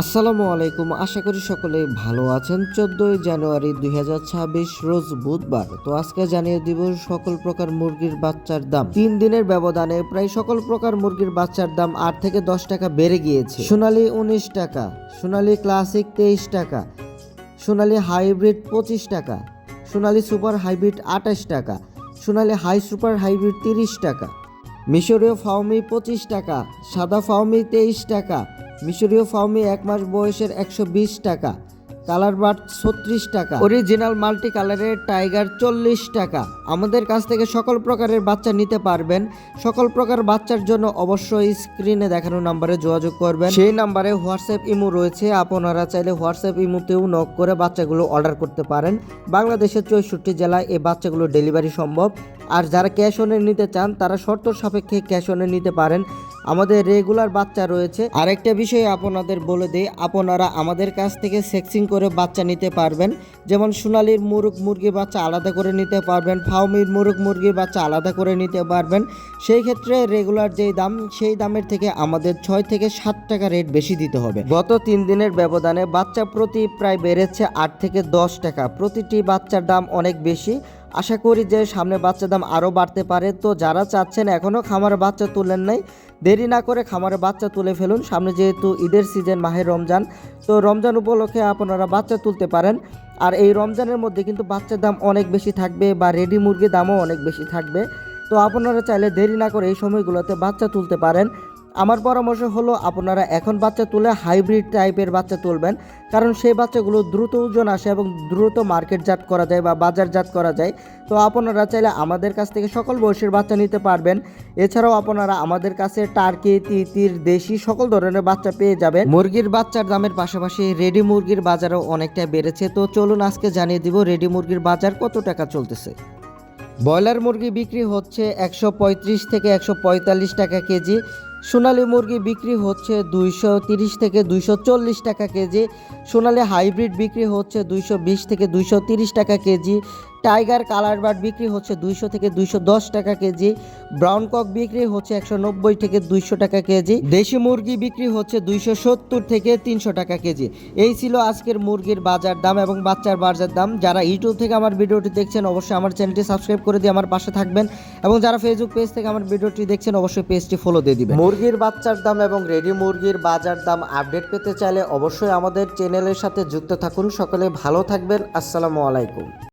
আসসালামু আলাইকুম, আশা করি সকলে ভালো আছেন। চোদ্দোই জানুয়ারি দুই হাজার ছাব্বিশ রোজ বুধবার। তো আজকে জানিয়ে দিব সকল প্রকার মুরগির বাচ্চার দাম। তিন দিনের ব্যবধানে প্রায় সকল প্রকার মুরগির বাচ্চার দাম আট থেকে দশ টাকা বেড়ে গিয়েছে। সোনালী উনিশ টাকা, সোনালি ক্লাসিক তেইশ টাকা, সোনালী হাইব্রিড পঁচিশ টাকা, সোনালি সুপার হাইব্রিড আঠাশ টাকা, সোনালী হাই সুপার হাইব্রিড তিরিশ টাকা, মিশরীয় ফাউমি পঁচিশ টাকা, সাদা ফাউমি তেইশ টাকা মিশরীয় ফাউমি এক মাস বয়সের একশো বিশ টাকা, কালার বার্ড ছত্রিশ টাকা, অরিজিনাল মাল্টি কালারের টাইগার চল্লিশ টাকা। আমাদের কাছ থেকে সকল প্রকারের বাচ্চা নিতে পারবেন। সকল প্রকার বাচ্চার জন্য অবশ্যই স্ক্রিনে দেখানো নাম্বারে যোগাযোগ করবেন। সেই নাম্বারে হোয়াটসঅ্যাপ ইমো রয়েছে। আপনারা চাইলে হোয়াটসঅ্যাপ ইমোতেও নক করে বাচ্চাগুলো অর্ডার করতে পারেন। বাংলাদেশের চৌষট্টি জেলায় এই বাচ্চাগুলো ডেলিভারি সম্ভব। আর যারা ক্যাশ অনে নিতে চান, তারা শর্ত সাপেক্ষে ক্যাশ অনে নিতে পারেন। আমাদের রেগুলার বাচ্চা রয়েছে। আরেকটা বিষয় আপনাদের বলে দিই, আপনারা আমাদের কাছ থেকে সেক্সিং করে বাচ্চা নিতে পারবেন। যেমন সোনালির মুরগ মুরগির বাচ্চা আলাদা করে নিতে পারবেন ফাউমির মুরগ মুরগির বাচ্চা আলাদা করে নিতে পারবেন। সেই ক্ষেত্রে রেগুলার যেই দাম, সেই দামের থেকে আমাদের ছয় থেকে সাত টাকা রেট বেশি দিতে হবে। গত তিন দিনের ব্যবধানে বাচ্চা প্রতি প্রায় বেড়েছে আট থেকে দশ টাকা। প্রতিটি বাচ্চার দাম অনেক বেশি। আশা করি যে সামনে বাচ্চার দাম আরও বাড়তে পারে। তো যারা চাচ্ছেন এখনও খামারে বাচ্চা তুলেন নাই, দেরি না করে খামারে বাচ্চা তুলে ফেলুন। সামনে যেহেতু ঈদের সিজন, মাহের রমজান, তো রমজান উপলক্ষে আপনারা বাচ্চা তুলতে পারেন। আর এই রমজানের মধ্যে কিন্তু বাচ্চার দাম অনেক বেশি থাকবে বা রেডি মুরগির দামও অনেক বেশি থাকবে। তো আপনারা চাইলে দেরি না করে এই সময়গুলোতে বাচ্চা তুলতে পারেন। আমার পরামর্শ হলো আপনারা এখন বাচ্চা তুলে হাইব্রিড টাইপের বাচ্চা তুলবেন, কারণ সেই বাচ্চাগুলো দ্রুত ওজন আসে এবং দ্রুত মার্কেটজাত করা যায় বা বাজারজাত করা যায়। তো আপনারা চাইলে আমাদের কাছ থেকে সকল বয়সের বাচ্চা নিতে পারবেন। এছাড়াও আপনারা আমাদের কাছে টার্কি তিতির, দেশি সকল ধরনের বাচ্চা পেয়ে যাবেন। মুরগির বাচ্চার দামের পাশাপাশি রেডি মুরগির বাজারও অনেকটা বেড়েছে। তো চলুন আজকে জানিয়ে দিব রেডি মুরগির বাজার কত টাকা চলতেছে। ব্রয়লার মুরগি বিক্রি হচ্ছে একশো পঁয়ত্রিশ থেকে একশো পঁয়তাল্লিশ টাকা কেজি। সোনালী মুরগি বিক্রি হচ্ছে দুইশো তিরিশ থেকে দুইশো চল্লিশ টাকা কেজি। সোনালি হাইব্রিড বিক্রি হচ্ছে দুইশো বিশ থেকে দুইশো তিরিশ টাকা কেজি। টাইগার কালার বার্ড বিক্রি হচ্ছে দুইশো থেকে দুইশো দশ টাকা কেজি। ব্রাউন কক বিক্রি হচ্ছে একশো নব্বই থেকে দুইশো টাকা কেজি। দেশি মুরগি বিক্রি হচ্ছে দুইশো সত্তর থেকে তিনশো টাকা কেজি। এই ছিল আজকের মুরগির বাজার দাম এবং বাচ্চার বাজার দাম। যারা ইউটিউব থেকে আমার ভিডিওটি দেখছেন, অবশ্যই আমার চ্যানেলটি সাবস্ক্রাইব করে দিয়ে আমার পাশে থাকবেন এবং যারা ফেসবুক পেজ থেকে আমার ভিডিওটি দেখছেন, অবশ্যই পেজটি ফলো দিয়ে দিবেন। মুরগির বাচ্চার দাম এবং রেডি মুরগির বাজার দাম আপডেট পেতে চাইলে অবশ্যই আমাদের চ্যানেলের সাথে যুক্ত থাকুন। সকলে ভালো থাকবেন। আসসালামু আলাইকুম।